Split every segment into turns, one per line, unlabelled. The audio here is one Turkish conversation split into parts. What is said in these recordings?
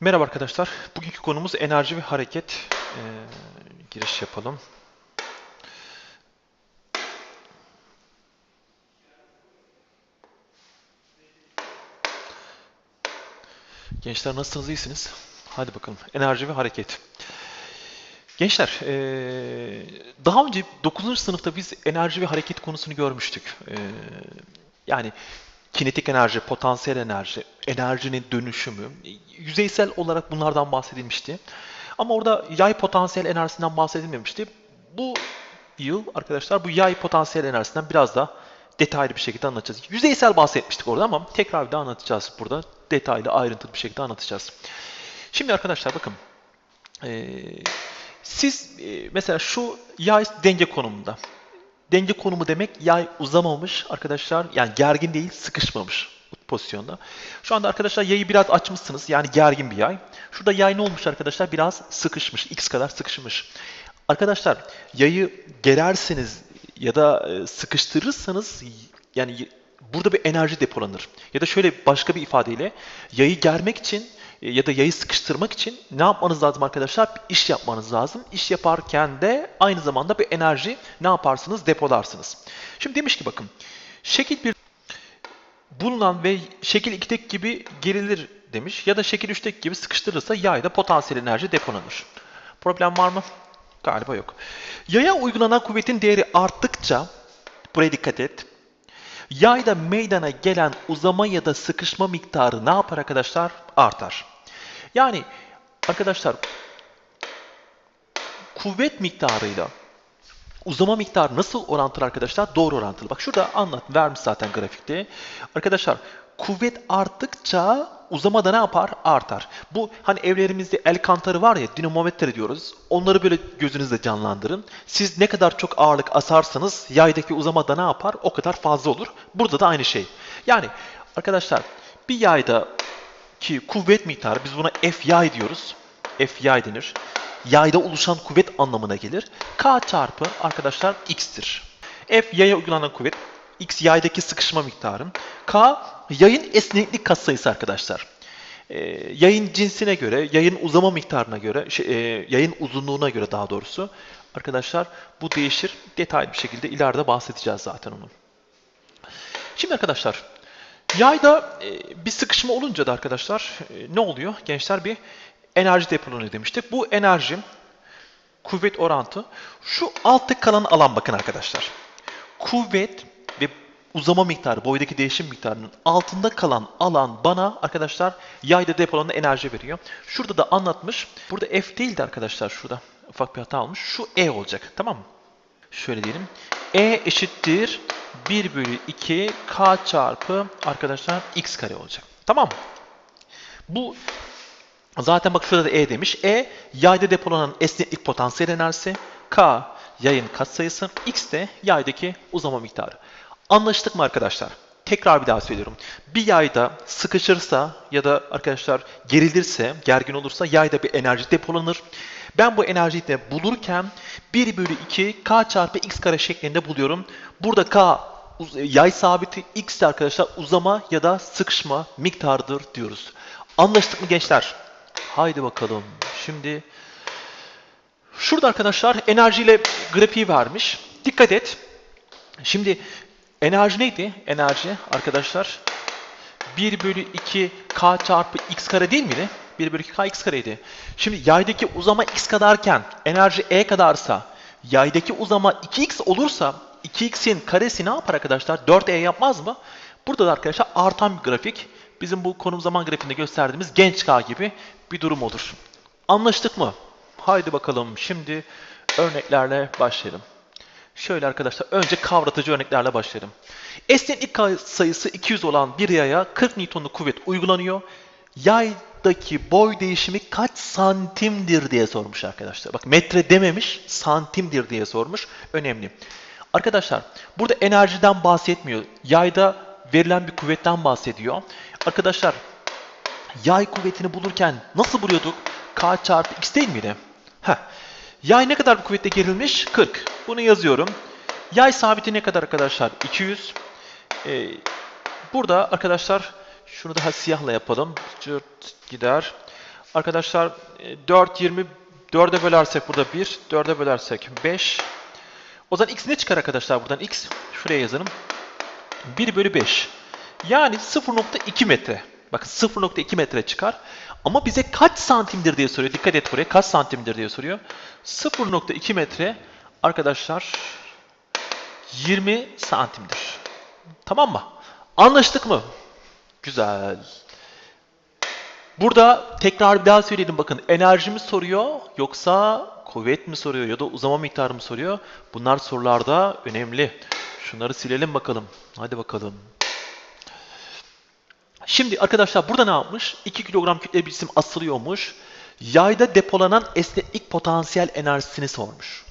Merhaba arkadaşlar. Bugünkü konumuz enerji ve hareket. Ee, giriş yapalım. Gençler nasılsınız? İyisiniz? Hadi bakalım. Enerji ve hareket. Gençler, ee, daha önce 9. sınıfta biz enerji ve hareket konusunu görmüştük. Ee, yani kinetik enerji, potansiyel enerji, enerjinin dönüşümü, yüzeysel olarak bunlardan bahsedilmişti. Ama orada yay potansiyel enerjisinden bahsedilmemişti. Bu yıl arkadaşlar bu yay potansiyel enerjisinden biraz daha detaylı bir şekilde anlatacağız. Yüzeysel bahsetmiştik orada ama tekrar bir daha anlatacağız burada. Detaylı, ayrıntılı bir şekilde anlatacağız. Şimdi arkadaşlar bakın. Ee, siz e, mesela şu yay denge konumunda. Denge konumu demek yay uzamamış arkadaşlar. Yani gergin değil, sıkışmamış pozisyonda. Şu anda arkadaşlar yayı biraz açmışsınız. Yani gergin bir yay. Şurada yay ne olmuş arkadaşlar? Biraz sıkışmış. X kadar sıkışmış. Arkadaşlar yayı gererseniz ya da e, sıkıştırırsanız yani burada bir enerji depolanır. Ya da şöyle başka bir ifadeyle yayı germek için ya da yayı sıkıştırmak için ne yapmanız lazım arkadaşlar? Bir iş yapmanız lazım. İş yaparken de aynı zamanda bir enerji ne yaparsınız? Depolarsınız. Şimdi demiş ki bakın. Şekil bir bulunan ve şekil 2'deki gibi gerilir demiş. Ya da şekil 3'teki gibi sıkıştırılırsa yayda potansiyel enerji depolanır. Problem var mı? Galiba yok. Yaya uygulanan kuvvetin değeri arttıkça, buraya dikkat et, yayda meydana gelen uzama ya da sıkışma miktarı ne yapar arkadaşlar? Artar. Yani arkadaşlar kuvvet miktarıyla uzama miktarı nasıl orantılı arkadaşlar? Doğru orantılı. Bak şurada anlat, vermiş zaten grafikte. Arkadaşlar kuvvet arttıkça uzama da ne yapar? Artar. Bu hani evlerimizde el kantarı var ya dinamometre diyoruz. Onları böyle gözünüzde canlandırın. Siz ne kadar çok ağırlık asarsanız yaydaki uzama da ne yapar? O kadar fazla olur. Burada da aynı şey. Yani arkadaşlar bir yayda ki kuvvet miktarı biz buna F yay diyoruz. F yay denir. Yayda oluşan kuvvet anlamına gelir. K çarpı arkadaşlar X'tir. F yaya uygulanan kuvvet. X yaydaki sıkışma miktarı. K yayın esneklik katsayısı arkadaşlar. Ee, yayın cinsine göre, yayın uzama miktarına göre, şey, e, yayın uzunluğuna göre daha doğrusu arkadaşlar bu değişir. Detaylı bir şekilde ileride bahsedeceğiz zaten onu. Şimdi arkadaşlar yayda e, bir sıkışma olunca da arkadaşlar e, ne oluyor? Gençler bir enerji depolanıyor demiştik. Bu enerji kuvvet orantı şu altta kalan alan bakın arkadaşlar. Kuvvet ve uzama miktarı, boydaki değişim miktarının altında kalan alan bana arkadaşlar yayda depolanan enerji veriyor. Şurada da anlatmış. Burada F değildi arkadaşlar şurada. Ufak bir hata olmuş. Şu E olacak. Tamam mı? Şöyle diyelim. E eşittir 1 bölü 2 K çarpı arkadaşlar X kare olacak. Tamam mı? Bu zaten bak şurada da E demiş. E yayda depolanan esneklik potansiyel enerjisi. K yayın katsayısı. X de yaydaki uzama miktarı. Anlaştık mı arkadaşlar? Tekrar bir daha söylüyorum. Bir yayda sıkışırsa ya da arkadaşlar gerilirse, gergin olursa yayda bir enerji depolanır. Ben bu enerjiyi de bulurken 1 bölü 2 k çarpı x kare şeklinde buluyorum. Burada k yay sabiti, x de arkadaşlar uzama ya da sıkışma miktarıdır diyoruz. Anlaştık mı gençler? Haydi bakalım. Şimdi şurada arkadaşlar enerjiyle grafiği vermiş. Dikkat et. Şimdi Enerji neydi? Enerji arkadaşlar 1 bölü 2 k çarpı x kare değil miydi? 1 bölü 2 k x kareydi. Şimdi yaydaki uzama x kadarken enerji e kadarsa yaydaki uzama 2x olursa 2x'in karesi ne yapar arkadaşlar? 4e yapmaz mı? Burada da arkadaşlar artan bir grafik. Bizim bu konum zaman grafiğinde gösterdiğimiz genç k gibi bir durum olur. Anlaştık mı? Haydi bakalım şimdi örneklerle başlayalım. Şöyle arkadaşlar önce kavratıcı örneklerle başlayalım. Esneklik sayısı 200 olan bir yaya 40 Newton'luk kuvvet uygulanıyor. Yaydaki boy değişimi kaç santimdir diye sormuş arkadaşlar. Bak metre dememiş santimdir diye sormuş. Önemli. Arkadaşlar burada enerjiden bahsetmiyor. Yayda verilen bir kuvvetten bahsediyor. Arkadaşlar yay kuvvetini bulurken nasıl buluyorduk? K çarpı x değil miydi? Heh. Yay ne kadar bir kuvvetle gerilmiş? 40. Bunu yazıyorum. Yay sabiti ne kadar arkadaşlar? 200. Ee, burada arkadaşlar şunu daha siyahla yapalım. Cırt gider. Arkadaşlar e, 4, 20, 4'e bölersek burada 1, 4'e bölersek 5. O zaman x ne çıkar arkadaşlar buradan? x şuraya yazalım. 1 bölü 5. Yani 0.2 metre. Bakın 0.2 metre çıkar. Ama bize kaç santimdir diye soruyor. Dikkat et buraya. Kaç santimdir diye soruyor. 0.2 metre arkadaşlar 20 santimdir. Tamam mı? Anlaştık mı? Güzel. Burada tekrar bir daha söyleyelim bakın. Enerji mi soruyor yoksa kuvvet mi soruyor ya da uzama miktarı mı soruyor? Bunlar sorularda önemli. Şunları silelim bakalım. Hadi bakalım. Şimdi arkadaşlar burada ne yapmış? 2 kilogram kütle bir cisim asılıyormuş. Yayda depolanan esneklik potansiyel enerjisini sormuş.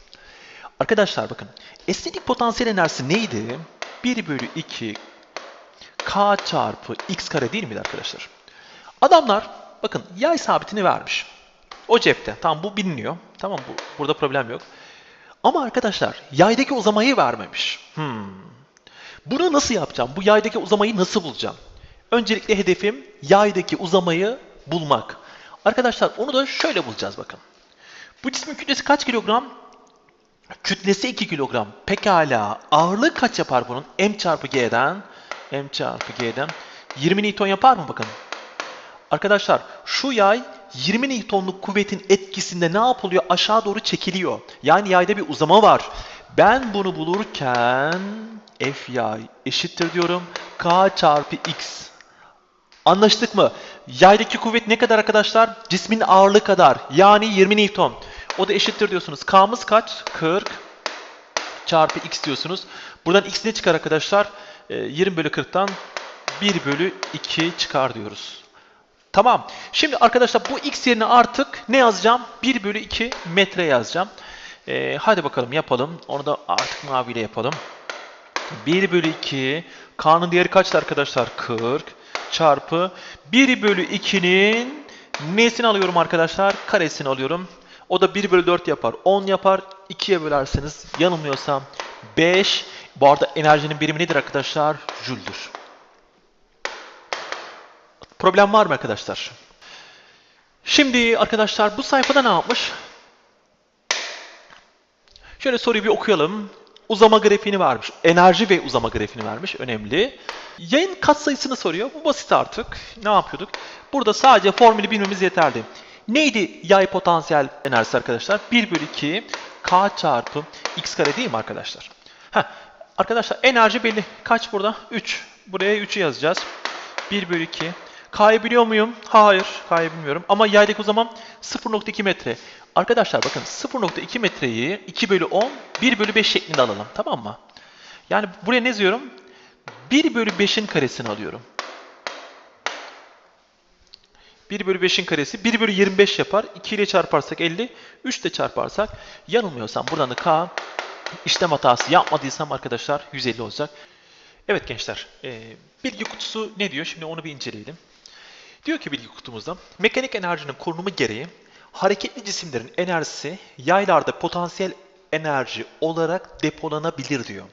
Arkadaşlar bakın. Esneklik potansiyel enerjisi neydi? 1 bölü 2 k çarpı x kare değil miydi arkadaşlar? Adamlar bakın yay sabitini vermiş. O cepte. Tamam bu biliniyor. Tamam bu burada problem yok. Ama arkadaşlar yaydaki uzamayı vermemiş. Hmm. Bunu nasıl yapacağım? Bu yaydaki uzamayı nasıl bulacağım? Öncelikle hedefim yaydaki uzamayı bulmak. Arkadaşlar onu da şöyle bulacağız bakın. Bu cismin kütlesi kaç kilogram? Kütlesi 2 kilogram. Pekala ağırlığı kaç yapar bunun? M çarpı G'den M çarpı G'den 20 Newton yapar mı bakın? Arkadaşlar şu yay 20 Newton'luk kuvvetin etkisinde ne yapılıyor? Aşağı doğru çekiliyor. Yani yayda bir uzama var. Ben bunu bulurken F yay eşittir diyorum. K çarpı X. Anlaştık mı? Yaydaki kuvvet ne kadar arkadaşlar? Cismin ağırlığı kadar. Yani 20 Newton. O da eşittir diyorsunuz. K'mız kaç? 40 çarpı X diyorsunuz. Buradan X ne çıkar arkadaşlar? 20 bölü 40'tan 1 bölü 2 çıkar diyoruz. Tamam. Şimdi arkadaşlar bu x yerine artık ne yazacağım? 1 bölü 2 metre yazacağım. Ee, hadi bakalım yapalım. Onu da artık maviyle yapalım. 1 bölü 2 k'nın değeri kaçtı arkadaşlar? 40 çarpı 1 bölü 2'nin nesini alıyorum arkadaşlar? Karesini alıyorum. O da 1 bölü 4 yapar. 10 yapar. 2'ye bölerseniz yanılmıyorsam 5. Bu arada enerjinin birimi nedir arkadaşlar? Jüldür. Problem var mı arkadaşlar? Şimdi arkadaşlar bu sayfada ne yapmış? Şöyle soruyu bir okuyalım. Uzama grafiğini vermiş. Enerji ve uzama grafiğini vermiş. Önemli. Yayın katsayısını soruyor. Bu basit artık. Ne yapıyorduk? Burada sadece formülü bilmemiz yeterli. Neydi yay potansiyel enerjisi arkadaşlar? 1 bölü 2 k çarpı x kare değil mi arkadaşlar? Heh. Arkadaşlar enerji belli. Kaç burada? 3. Buraya 3'ü yazacağız. 1 bölü 2 K'yı muyum? Hayır. K'yı bilmiyorum. Ama yaydaki o zaman 0.2 metre. Arkadaşlar bakın 0.2 metreyi 2 bölü 10, 1 bölü 5 şeklinde alalım. Tamam mı? Yani buraya ne yazıyorum? 1 bölü 5'in karesini alıyorum. 1 bölü 5'in karesi 1 bölü 25 yapar. 2 ile çarparsak 50. 3 ile çarparsak yanılmıyorsam buradan da K işlem hatası yapmadıysam arkadaşlar 150 olacak. Evet gençler, e, bilgi kutusu ne diyor? Şimdi onu bir inceleyelim. Diyor ki bilgi kutumuzda, mekanik enerjinin korunumu gereği hareketli cisimlerin enerjisi yaylarda potansiyel enerji olarak depolanabilir diyor.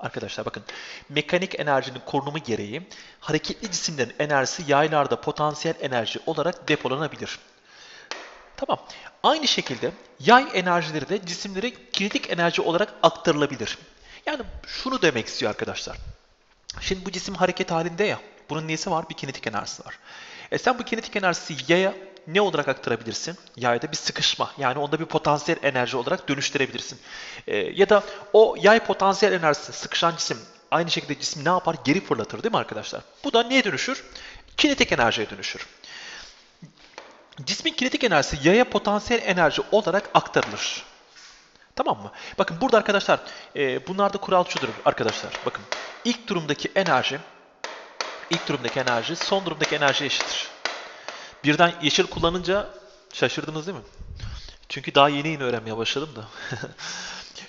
Arkadaşlar bakın, mekanik enerjinin korunumu gereği hareketli cisimlerin enerjisi yaylarda potansiyel enerji olarak depolanabilir. Tamam. Aynı şekilde yay enerjileri de cisimlere kinetik enerji olarak aktarılabilir. Yani şunu demek istiyor arkadaşlar. Şimdi bu cisim hareket halinde ya. Bunun nesi var? Bir kinetik enerjisi var. E sen bu kinetik enerjisi yaya ne olarak aktarabilirsin? Yayda bir sıkışma. Yani onda bir potansiyel enerji olarak dönüştürebilirsin. E, ya da o yay potansiyel enerjisi sıkışan cisim aynı şekilde cisim ne yapar? Geri fırlatır değil mi arkadaşlar? Bu da neye dönüşür? Kinetik enerjiye dönüşür. Cismin kinetik enerjisi yaya potansiyel enerji olarak aktarılır. Tamam mı? Bakın burada arkadaşlar e, bunlarda kural şudur arkadaşlar. Bakın ilk durumdaki enerji ilk durumdaki enerji son durumdaki enerji eşittir. Birden yeşil kullanınca şaşırdınız değil mi? Çünkü daha yeni yeni öğrenmeye başladım da.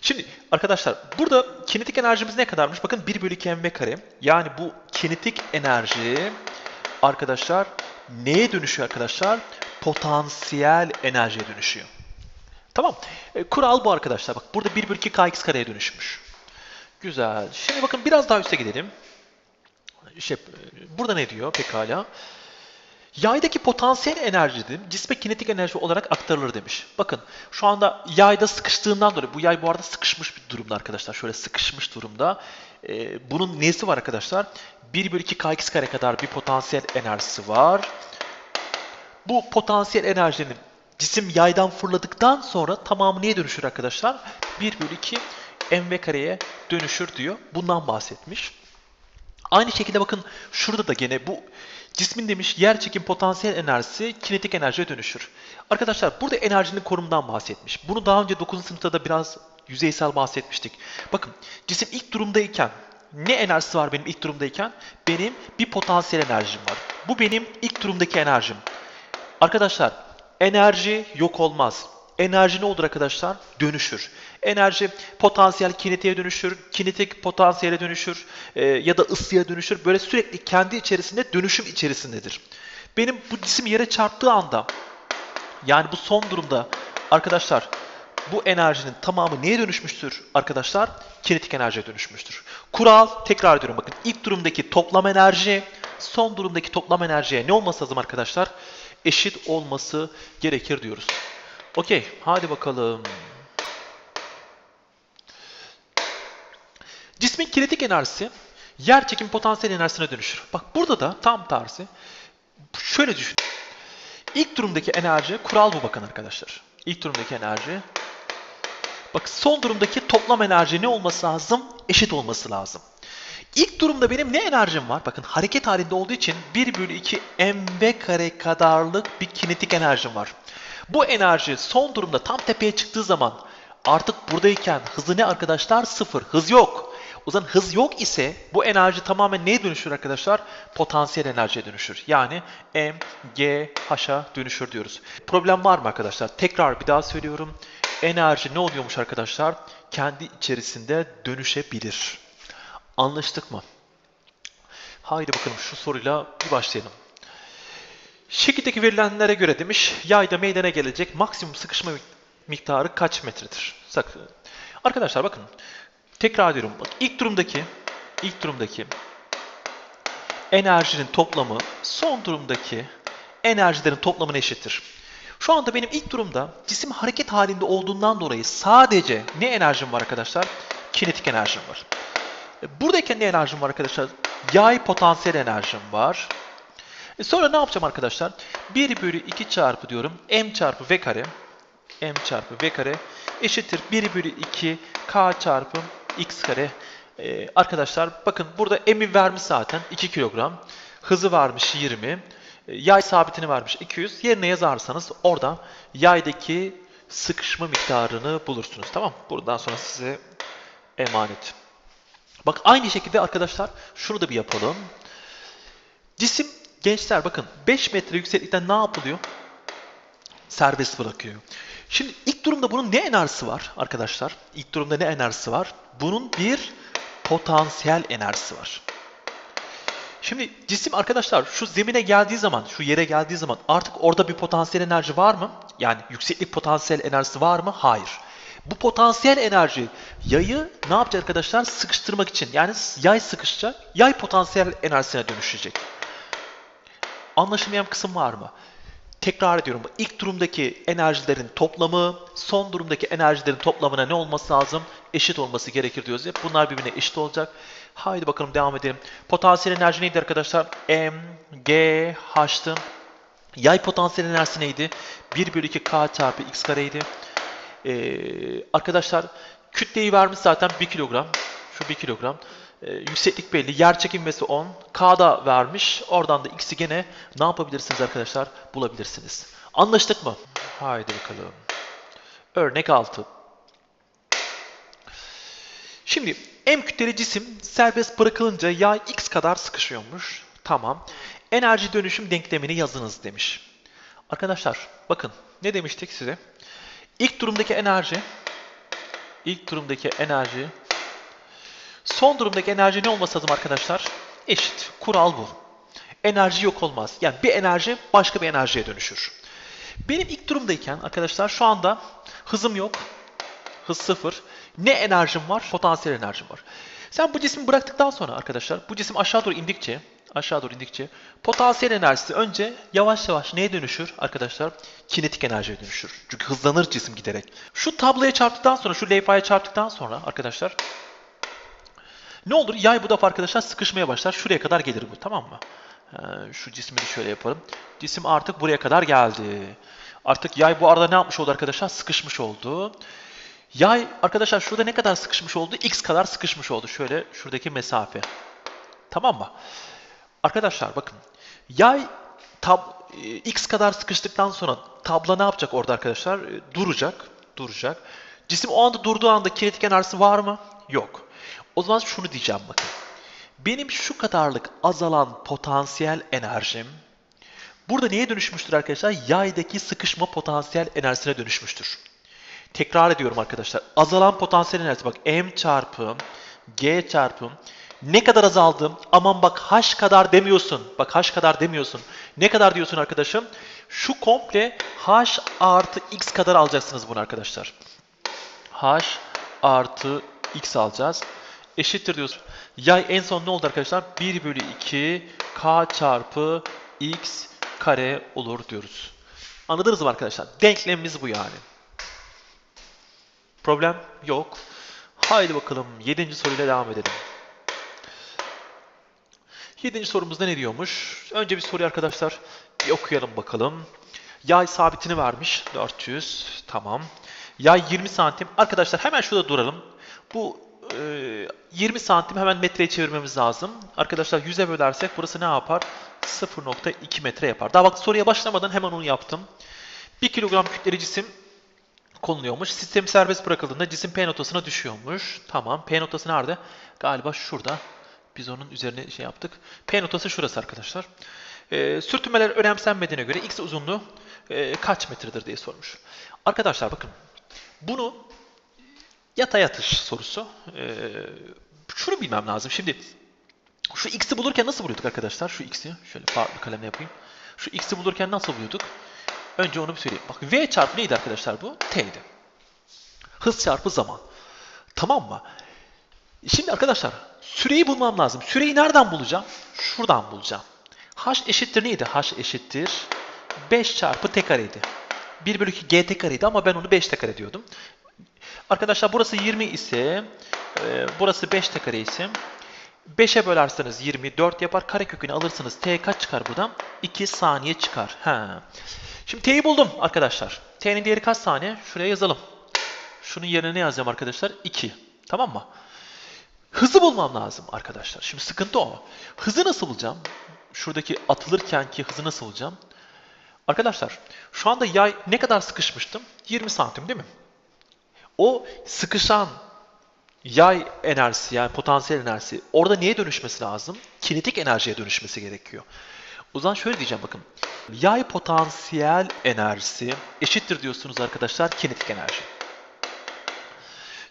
Şimdi arkadaşlar burada kinetik enerjimiz ne kadarmış? Bakın 1 bölü 2 mv kare. Yani bu kinetik enerji arkadaşlar neye dönüşüyor arkadaşlar? Potansiyel enerjiye dönüşüyor. Tamam. E, kural bu arkadaşlar. Bak burada 1 bölü 2 kx kareye dönüşmüş. Güzel. Şimdi bakın biraz daha üste gidelim. Şey, burada ne diyor pekala? Yaydaki potansiyel enerji dedim, cisme kinetik enerji olarak aktarılır demiş. Bakın şu anda yayda sıkıştığından dolayı, bu yay bu arada sıkışmış bir durumda arkadaşlar. Şöyle sıkışmış durumda. Ee, bunun nesi var arkadaşlar? 1 bölü 2 kx kare kadar bir potansiyel enerjisi var. Bu potansiyel enerjinin cisim yaydan fırladıktan sonra tamamı neye dönüşür arkadaşlar? 1 bölü 2 mv kareye dönüşür diyor. Bundan bahsetmiş. Aynı şekilde bakın şurada da gene bu cismin demiş yer çekim potansiyel enerjisi kinetik enerjiye dönüşür. Arkadaşlar burada enerjinin konumundan bahsetmiş. Bunu daha önce 9. sınıfta da biraz yüzeysel bahsetmiştik. Bakın cisim ilk durumdayken ne enerjisi var benim ilk durumdayken? Benim bir potansiyel enerjim var. Bu benim ilk durumdaki enerjim. Arkadaşlar enerji yok olmaz. Enerji ne olur arkadaşlar? Dönüşür. Enerji potansiyel kinetiğe dönüşür, kinetik potansiyele dönüşür e, ya da ısıya dönüşür. Böyle sürekli kendi içerisinde dönüşüm içerisindedir. Benim bu cisim yere çarptığı anda yani bu son durumda arkadaşlar bu enerjinin tamamı neye dönüşmüştür arkadaşlar? Kinetik enerjiye dönüşmüştür. Kural tekrar ediyorum bakın ilk durumdaki toplam enerji son durumdaki toplam enerjiye ne olması lazım arkadaşlar? Eşit olması gerekir diyoruz. Okey hadi bakalım. Cismin kinetik enerjisi yer çekim potansiyel enerjisine dönüşür. Bak burada da tam tersi. Şöyle düşün. İlk durumdaki enerji, kural bu bakın arkadaşlar. İlk durumdaki enerji. Bak son durumdaki toplam enerji ne olması lazım? Eşit olması lazım. İlk durumda benim ne enerjim var? Bakın hareket halinde olduğu için 1 bölü 2 mv kare kadarlık bir kinetik enerjim var. Bu enerji son durumda tam tepeye çıktığı zaman artık buradayken hızı ne arkadaşlar? Sıfır. Hız yok. O zaman hız yok ise bu enerji tamamen neye dönüşür arkadaşlar? Potansiyel enerjiye dönüşür. Yani M, G, dönüşür diyoruz. Problem var mı arkadaşlar? Tekrar bir daha söylüyorum. Enerji ne oluyormuş arkadaşlar? Kendi içerisinde dönüşebilir. Anlaştık mı? Haydi bakalım şu soruyla bir başlayalım. Şekildeki verilenlere göre demiş yayda meydana gelecek maksimum sıkışma miktarı kaç metredir? Arkadaşlar bakın tekrar ediyorum. Bak, ilk durumdaki ilk durumdaki enerjinin toplamı son durumdaki enerjilerin toplamına eşittir. Şu anda benim ilk durumda cisim hareket halinde olduğundan dolayı sadece ne enerjim var arkadaşlar? Kinetik enerjim var. E, Buradayken ne enerjim var arkadaşlar? Yay potansiyel enerjim var. E sonra ne yapacağım arkadaşlar? 1 bölü 2 çarpı diyorum. M çarpı V kare. M çarpı V kare eşittir 1 bölü 2 K çarpı X kare. E, arkadaşlar bakın burada M'i vermiş zaten 2 kilogram. Hızı varmış 20. E, yay sabitini vermiş 200. Yerine yazarsanız orada yaydaki sıkışma miktarını bulursunuz. Tamam Buradan sonra size emanet. Bak aynı şekilde arkadaşlar şunu da bir yapalım. Cisim gençler bakın 5 metre yükseklikten ne yapılıyor? Serbest bırakıyor. Şimdi ilk durumda bunun ne enerjisi var arkadaşlar? İlk durumda ne enerjisi var? Bunun bir potansiyel enerjisi var. Şimdi cisim arkadaşlar şu zemine geldiği zaman, şu yere geldiği zaman artık orada bir potansiyel enerji var mı? Yani yükseklik potansiyel enerjisi var mı? Hayır. Bu potansiyel enerji yayı ne yapacak arkadaşlar? Sıkıştırmak için. Yani yay sıkışacak, yay potansiyel enerjisine dönüşecek. Anlaşılmayan kısım var mı? Tekrar ediyorum. İlk durumdaki enerjilerin toplamı, son durumdaki enerjilerin toplamına ne olması lazım? Eşit olması gerekir diyoruz ya. Bunlar birbirine eşit olacak. Haydi bakalım devam edelim. Potansiyel enerji neydi arkadaşlar? M, G, H'tı. Yay potansiyel enerjisi neydi? 1 bölü 2 K çarpı X kareydi. Ee, arkadaşlar kütleyi vermiş zaten 1 kilogram. Şu 1 kilogram. Ee, yükseklik belli. Yer çekilmesi 10. K'da vermiş. Oradan da X'i gene ne yapabilirsiniz arkadaşlar? Bulabilirsiniz. Anlaştık mı? Haydi bakalım. Örnek 6. Şimdi M kütleli cisim serbest bırakılınca yay X kadar sıkışıyormuş. Tamam. Enerji dönüşüm denklemini yazınız demiş. Arkadaşlar bakın ne demiştik size? İlk durumdaki enerji ilk durumdaki enerji son durumdaki enerji ne olması lazım arkadaşlar? Eşit. Kural bu. Enerji yok olmaz. Yani bir enerji başka bir enerjiye dönüşür. Benim ilk durumdayken arkadaşlar şu anda hızım yok. Hız sıfır. Ne enerjim var? Potansiyel enerjim var. Sen bu cismi bıraktıktan sonra arkadaşlar bu cisim aşağı doğru indikçe aşağı doğru indikçe potansiyel enerjisi önce yavaş yavaş neye dönüşür arkadaşlar? Kinetik enerjiye dönüşür. Çünkü hızlanır cisim giderek. Şu tabloya çarptıktan sonra, şu levhaya çarptıktan sonra arkadaşlar ne olur? Yay bu defa arkadaşlar sıkışmaya başlar. Şuraya kadar gelir bu tamam mı? Ee, şu cismi de şöyle yapalım. Cisim artık buraya kadar geldi. Artık yay bu arada ne yapmış oldu arkadaşlar? Sıkışmış oldu. Yay arkadaşlar şurada ne kadar sıkışmış oldu? X kadar sıkışmış oldu. Şöyle şuradaki mesafe. Tamam mı? Arkadaşlar bakın. Yay tab e, X kadar sıkıştıktan sonra tabla ne yapacak orada arkadaşlar? E, Duracak. Duracak. Cisim o anda durduğu anda kinetik enerjisi var mı? Yok. O zaman şunu diyeceğim bakın. Benim şu kadarlık azalan potansiyel enerjim burada neye dönüşmüştür arkadaşlar? Yaydaki sıkışma potansiyel enerjisine dönüşmüştür. Tekrar ediyorum arkadaşlar. Azalan potansiyel enerjisi bak m çarpı g çarpı ne kadar azaldım? Aman bak h kadar demiyorsun. Bak h kadar demiyorsun. Ne kadar diyorsun arkadaşım? Şu komple h artı x kadar alacaksınız bunu arkadaşlar. h artı x alacağız. Eşittir diyorsun. Yay en son ne oldu arkadaşlar? 1 bölü 2 k çarpı x kare olur diyoruz. Anladınız mı arkadaşlar? Denklemimiz bu yani. Problem yok. Haydi bakalım 7. soruyla devam edelim. 7. sorumuzda ne diyormuş? Önce bir soruyu arkadaşlar bir okuyalım bakalım. Yay sabitini vermiş 400. Tamam. Yay 20 santim. Arkadaşlar hemen şurada duralım. Bu 20 santim hemen metreye çevirmemiz lazım. Arkadaşlar 100'e bölersek burası ne yapar? 0.2 metre yapar. Daha bak soruya başlamadan hemen onu yaptım. 1 kilogram kütleli cisim konuluyormuş. Sistem serbest bırakıldığında cisim P notasına düşüyormuş. Tamam. P notası nerede? Galiba şurada. Biz onun üzerine şey yaptık. P notası şurası arkadaşlar. E, sürtünmeler önemsenmediğine göre x uzunluğu e, kaç metredir diye sormuş. Arkadaşlar bakın. Bunu yatay atış sorusu. E, şunu bilmem lazım. Şimdi şu x'i bulurken nasıl buluyorduk arkadaşlar? Şu x'i şöyle farklı kalemle yapayım. Şu x'i bulurken nasıl buluyorduk? Önce onu bir söyleyeyim. Bak v çarpı neydi arkadaşlar bu? T'ydi. Hız çarpı zaman. Tamam mı? Şimdi arkadaşlar süreyi bulmam lazım. Süreyi nereden bulacağım? Şuradan bulacağım. h eşittir neydi? h eşittir 5 çarpı t kareydi. 1 bölü 2 gt kareydi ama ben onu 5 t kare diyordum. Arkadaşlar burası 20 ise e, burası 5 t kare ise 5'e bölerseniz 24 yapar. Karekökünü alırsanız t kaç çıkar buradan? 2 saniye çıkar. Ha. Şimdi t'yi buldum arkadaşlar. t'nin değeri kaç saniye? Şuraya yazalım. Şunun yerine ne yazacağım arkadaşlar? 2. Tamam mı? Hızı bulmam lazım arkadaşlar. Şimdi sıkıntı o. Hızı nasıl bulacağım? Şuradaki atılırkenki hızı nasıl bulacağım? Arkadaşlar şu anda yay ne kadar sıkışmıştım? 20 santim değil mi? O sıkışan yay enerjisi yani potansiyel enerjisi orada neye dönüşmesi lazım? Kinetik enerjiye dönüşmesi gerekiyor. O zaman şöyle diyeceğim bakın. Yay potansiyel enerjisi eşittir diyorsunuz arkadaşlar kinetik enerji.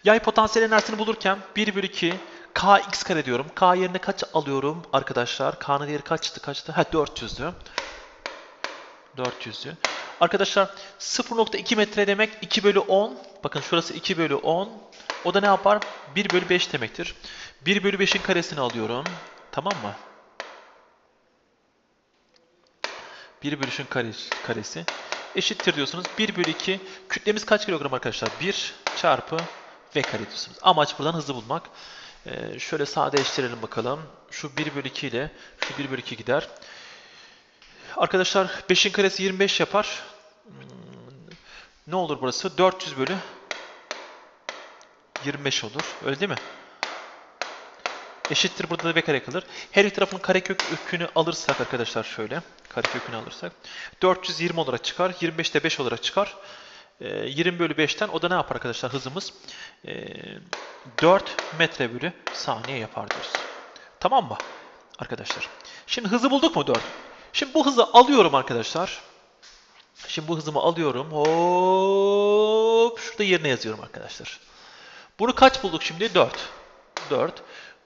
Yay potansiyel enerjisini bulurken 1 bölü 2 kx kare diyorum. K yerine kaç alıyorum arkadaşlar? K'nın değeri kaçtı? Kaçtı? Ha 400'dü. 400'dü. Arkadaşlar 0.2 metre demek 2 bölü 10. Bakın şurası 2 bölü 10. O da ne yapar? 1 bölü 5 demektir. 1 bölü 5'in karesini alıyorum. Tamam mı? 1 bölü 5'in karesi. Eşittir diyorsunuz. 1 bölü 2. Kütlemiz kaç kilogram arkadaşlar? 1 çarpı v kare diyorsunuz. Amaç buradan hızlı bulmak. Ee, şöyle sadeleştirelim bakalım. Şu 1 bölü 2 ile şu 1 bölü 2 gider. Arkadaşlar 5'in karesi 25 yapar. Hmm, ne olur burası? 400 bölü 25 olur. Öyle değil mi? Eşittir burada da v kare kalır. Her iki tarafın karekök kökünü alırsak arkadaşlar şöyle. Karekökünü alırsak. 420 olarak çıkar. 25 de 5 olarak çıkar. 20 bölü 5'ten o da ne yapar arkadaşlar hızımız? 4 metre bölü saniye yapar diyoruz. Tamam mı arkadaşlar? Şimdi hızı bulduk mu 4? Şimdi bu hızı alıyorum arkadaşlar. Şimdi bu hızımı alıyorum. Hop. Şurada yerine yazıyorum arkadaşlar. Bunu kaç bulduk şimdi? 4. 4.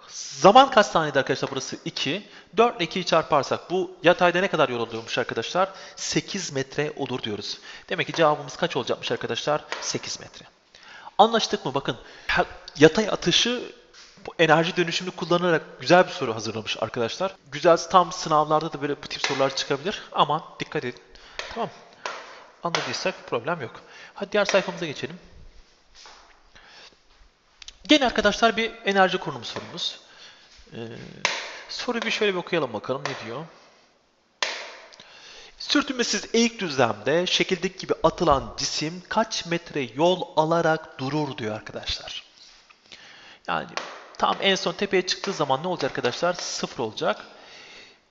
Zaman kaç saniyede arkadaşlar burası? 2. 4 ile 2'yi çarparsak bu yatayda ne kadar yol oluyormuş arkadaşlar? 8 metre olur diyoruz. Demek ki cevabımız kaç olacakmış arkadaşlar? 8 metre. Anlaştık mı? Bakın yatay atışı Bu enerji dönüşümünü kullanarak güzel bir soru hazırlamış arkadaşlar. Güzel tam sınavlarda da böyle bu tip sorular çıkabilir. Aman dikkat edin. Tamam. Anladıysak problem yok. Hadi diğer sayfamıza geçelim. Gene arkadaşlar bir enerji konumu sorumuz. Ee, soruyu bir şöyle bir okuyalım bakalım ne diyor. Sürtünmesiz eğik düzlemde şekildeki gibi atılan cisim kaç metre yol alarak durur diyor arkadaşlar. Yani tam en son tepeye çıktığı zaman ne olacak arkadaşlar? Sıfır olacak.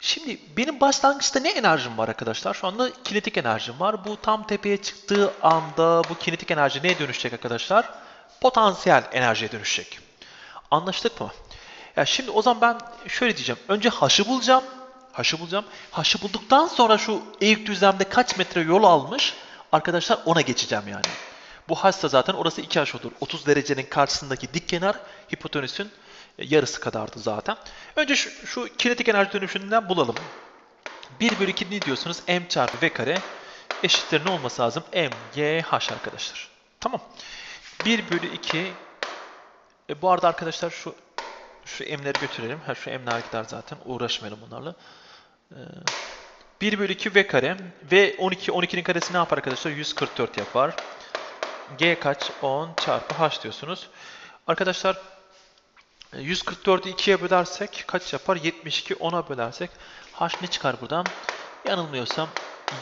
Şimdi benim başlangıçta ne enerjim var arkadaşlar? Şu anda kinetik enerjim var. Bu tam tepeye çıktığı anda bu kinetik enerji neye dönüşecek arkadaşlar? Potansiyel enerjiye dönüşecek. Anlaştık mı? Ya şimdi o zaman ben şöyle diyeceğim. Önce H'ı bulacağım. H'ı bulacağım. H'ı bulduktan sonra şu eğik düzlemde kaç metre yol almış? Arkadaşlar ona geçeceğim yani. Bu H ise zaten orası 2H olur. 30 derecenin karşısındaki dik kenar hipotenüsün yarısı kadardı zaten. Önce şu, şu kinetik enerji dönüşümünden bulalım. 1 bölü 2 ne diyorsunuz? M çarpı V kare eşittir ne olması lazım? M, G, H arkadaşlar. Tamam. 1 bölü 2 e, bu arada arkadaşlar şu şu M'leri götürelim. Ha, şu M'ler gider zaten. Uğraşmayalım bunlarla. Ee, 1 bölü 2 V kare. V 12. 12'nin karesi ne yapar arkadaşlar? 144 yapar. G kaç? 10 çarpı H diyorsunuz. Arkadaşlar 144'ü 2'ye bölersek kaç yapar? 72 10'a bölersek H ne çıkar buradan? Yanılmıyorsam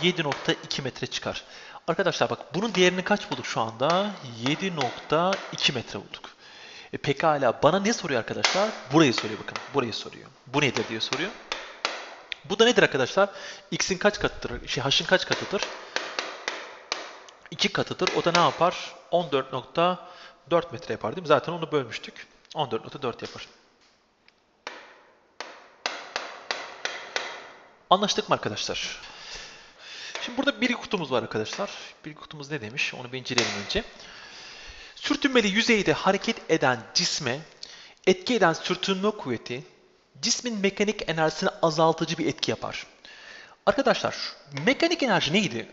7.2 metre çıkar. Arkadaşlar bak bunun değerini kaç bulduk şu anda? 7.2 metre bulduk. E pekala bana ne soruyor arkadaşlar? Burayı soruyor bakın. Burayı soruyor. Bu nedir diye soruyor. Bu da nedir arkadaşlar? X'in kaç katıdır? Şey H'ın kaç katıdır? 2 katıdır. O da ne yapar? 14.4 metre yapar değil mi? Zaten onu bölmüştük. 14.4 yapar. Anlaştık mı arkadaşlar? Şimdi burada bilgi kutumuz var arkadaşlar. Bilgi kutumuz ne demiş? Onu bir inceleyelim önce. Sürtünmeli yüzeyde hareket eden cisme etki eden sürtünme kuvveti cismin mekanik enerjisini azaltıcı bir etki yapar. Arkadaşlar mekanik enerji neydi?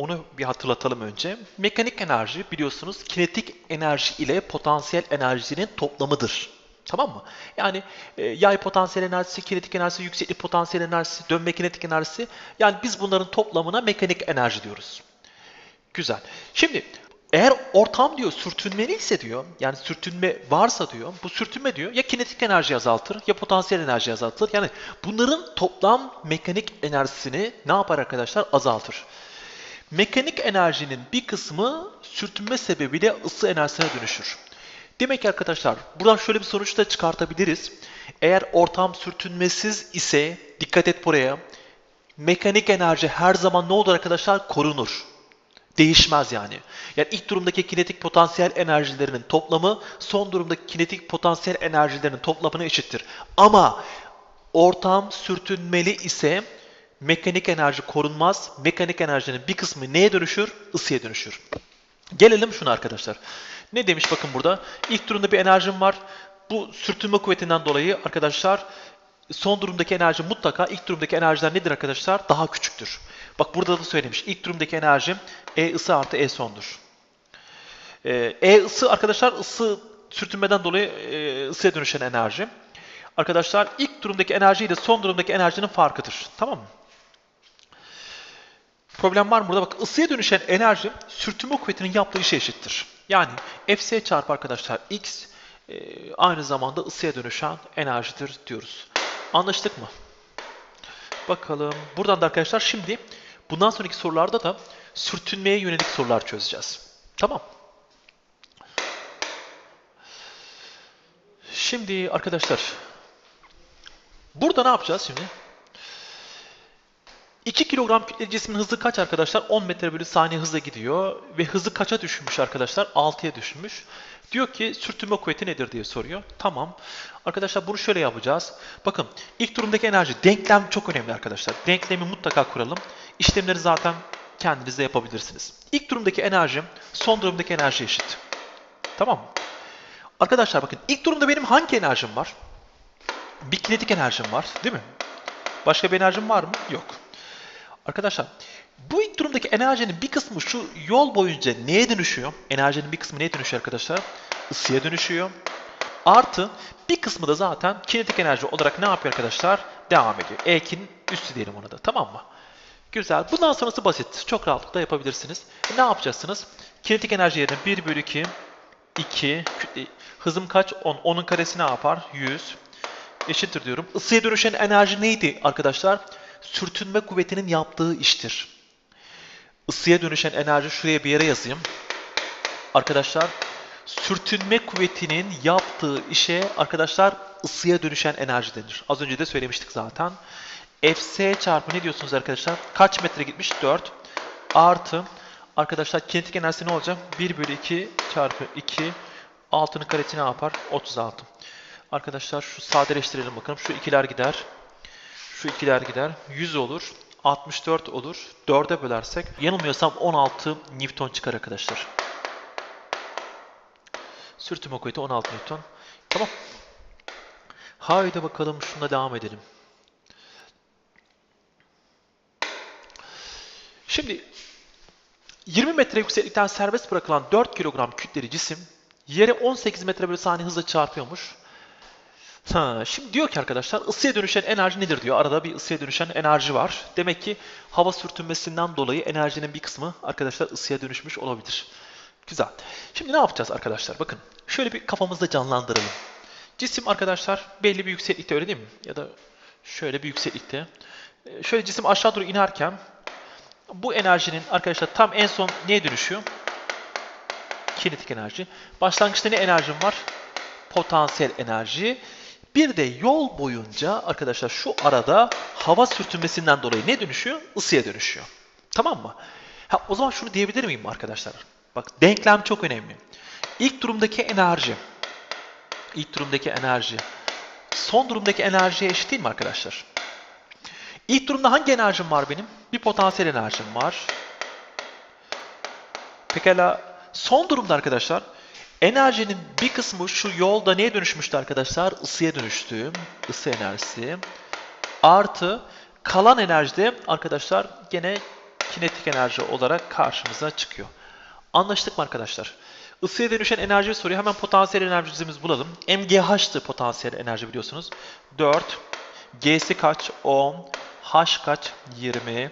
Onu bir hatırlatalım önce. Mekanik enerji biliyorsunuz kinetik enerji ile potansiyel enerjinin toplamıdır. Tamam mı? Yani e, yay potansiyel enerjisi, kinetik enerjisi, yükseklik potansiyel enerjisi, dönme kinetik enerjisi. Yani biz bunların toplamına mekanik enerji diyoruz. Güzel. Şimdi eğer ortam diyor sürtünmeli ise diyor, yani sürtünme varsa diyor, bu sürtünme diyor ya kinetik enerji azaltır ya potansiyel enerji azaltır. Yani bunların toplam mekanik enerjisini ne yapar arkadaşlar? Azaltır. Mekanik enerjinin bir kısmı sürtünme sebebiyle ısı enerjisine dönüşür. Demek ki arkadaşlar buradan şöyle bir sonuç da çıkartabiliriz. Eğer ortam sürtünmesiz ise dikkat et buraya. Mekanik enerji her zaman ne olur arkadaşlar? Korunur. Değişmez yani. Yani ilk durumdaki kinetik potansiyel enerjilerinin toplamı son durumdaki kinetik potansiyel enerjilerinin toplamına eşittir. Ama ortam sürtünmeli ise mekanik enerji korunmaz. Mekanik enerjinin bir kısmı neye dönüşür? Isıya dönüşür. Gelelim şuna arkadaşlar. Ne demiş bakın burada? İlk durumda bir enerjim var. Bu sürtünme kuvvetinden dolayı arkadaşlar son durumdaki enerji mutlaka ilk durumdaki enerjiden nedir arkadaşlar? Daha küçüktür. Bak burada da söylemiş. İlk durumdaki enerjim E ısı artı E sondur. Ee, E ısı arkadaşlar ısı sürtünmeden dolayı e, ısıya dönüşen enerji. Arkadaşlar ilk durumdaki enerji ile son durumdaki enerjinin farkıdır. Tamam mı? Problem var mı burada? Bak ısıya dönüşen enerji sürtünme kuvvetinin yaptığı işe eşittir. Yani Fs çarpı arkadaşlar X e, aynı zamanda ısıya dönüşen enerjidir diyoruz. Anlaştık mı? Bakalım. Buradan da arkadaşlar şimdi bundan sonraki sorularda da sürtünmeye yönelik sorular çözeceğiz. Tamam. Şimdi arkadaşlar burada ne yapacağız şimdi? 2 kilogram kütleli cismin hızı kaç arkadaşlar? 10 metre bölü saniye hızla gidiyor. Ve hızı kaça düşmüş arkadaşlar? 6'ya düşmüş. Diyor ki sürtünme kuvveti nedir diye soruyor. Tamam. Arkadaşlar bunu şöyle yapacağız. Bakın ilk durumdaki enerji. Denklem çok önemli arkadaşlar. Denklemi mutlaka kuralım. İşlemleri zaten kendiniz de yapabilirsiniz. İlk durumdaki enerjim son durumdaki enerji eşit. Tamam? Arkadaşlar bakın ilk durumda benim hangi enerjim var? Bir kinetik enerjim var değil mi? Başka bir enerjim var mı? Yok. Arkadaşlar bu ilk durumdaki enerjinin bir kısmı şu yol boyunca neye dönüşüyor? Enerjinin bir kısmı neye dönüşüyor arkadaşlar? Isıya dönüşüyor. Artı bir kısmı da zaten kinetik enerji olarak ne yapıyor arkadaşlar? Devam ediyor. E'kin üstü diyelim ona da tamam mı? Güzel. Bundan sonrası basit. Çok rahatlıkla yapabilirsiniz. E, ne yapacaksınız? Kinetik enerji yerine 1 bölü 2, 2, kütle- hızım kaç? 10. 10'un karesi ne yapar? 100. Eşittir diyorum. Isıya dönüşen enerji neydi arkadaşlar? Sürtünme kuvvetinin yaptığı iştir. Isıya dönüşen enerji şuraya bir yere yazayım. Arkadaşlar sürtünme kuvvetinin yaptığı işe arkadaşlar ısıya dönüşen enerji denir. Az önce de söylemiştik zaten. Fs çarpı ne diyorsunuz arkadaşlar? Kaç metre gitmiş? 4 artı arkadaşlar kinetik enerjisi ne olacak? 1 bölü 2 çarpı 2 altının karesi ne yapar? 36. Arkadaşlar şu sadeleştirelim bakalım. Şu ikiler gider. Şu ikiler gider. 100 olur. 64 olur. 4'e bölersek yanılmıyorsam 16 Newton çıkar arkadaşlar. Sürtünme kuvveti 16 Newton. Tamam. Haydi bakalım şuna devam edelim. Şimdi 20 metre yükseklikten serbest bırakılan 4 kilogram kütleli cisim yere 18 metre bölü saniye hızla çarpıyormuş. Ha, şimdi diyor ki arkadaşlar ısıya dönüşen enerji nedir diyor. Arada bir ısıya dönüşen enerji var. Demek ki hava sürtünmesinden dolayı enerjinin bir kısmı arkadaşlar ısıya dönüşmüş olabilir. Güzel. Şimdi ne yapacağız arkadaşlar? Bakın şöyle bir kafamızda canlandıralım. Cisim arkadaşlar belli bir yükseklikte öyle değil mi? Ya da şöyle bir yükseklikte. Ee, Şöyle cisim aşağı doğru inerken bu enerjinin arkadaşlar tam en son neye dönüşüyor? Kinetik enerji. Başlangıçta ne enerjim var? Potansiyel enerji. Bir de yol boyunca arkadaşlar şu arada hava sürtünmesinden dolayı ne dönüşüyor? Isıya dönüşüyor. Tamam mı? Ha, o zaman şunu diyebilir miyim arkadaşlar? Bak denklem çok önemli. İlk durumdaki enerji, ilk durumdaki enerji, son durumdaki enerjiye eşit değil mi arkadaşlar? İlk durumda hangi enerjim var benim? Bir potansiyel enerjim var. Pekala son durumda arkadaşlar enerjinin bir kısmı şu yolda neye dönüşmüştü arkadaşlar? Isıya dönüştü. Isı enerjisi. Artı kalan enerjide arkadaşlar gene kinetik enerji olarak karşımıza çıkıyor. Anlaştık mı arkadaşlar? Isıya dönüşen enerji soruyor. Hemen potansiyel enerjimizi bulalım. MGH'tı potansiyel enerji biliyorsunuz. 4. G'si kaç? 10. H kaç? 20.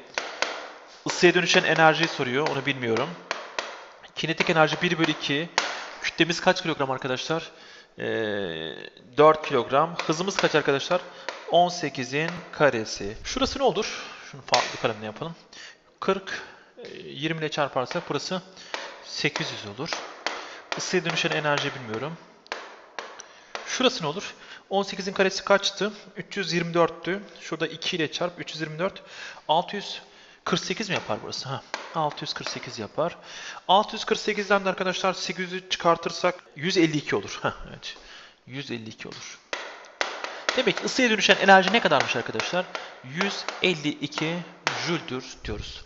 Isıya dönüşen enerjiyi soruyor. Onu bilmiyorum. Kinetik enerji 1 bölü 2. Kütlemiz kaç kilogram arkadaşlar? Ee, 4 kilogram. Hızımız kaç arkadaşlar? 18'in karesi. Şurası ne olur? Şunu farklı kalemle yapalım. 40 e, 20 ile çarparsak burası 800 olur. Isıya dönüşen enerji bilmiyorum. Şurası ne olur? 18'in karesi kaçtı? 324'tü. Şurada 2 ile çarp 324. 648 mi yapar burası? Ha. 648 yapar. 648'den de arkadaşlar 800'ü çıkartırsak 152 olur. Heh, evet. 152 olur. Demek ki ısıya dönüşen enerji ne kadarmış arkadaşlar? 152 jüldür diyoruz.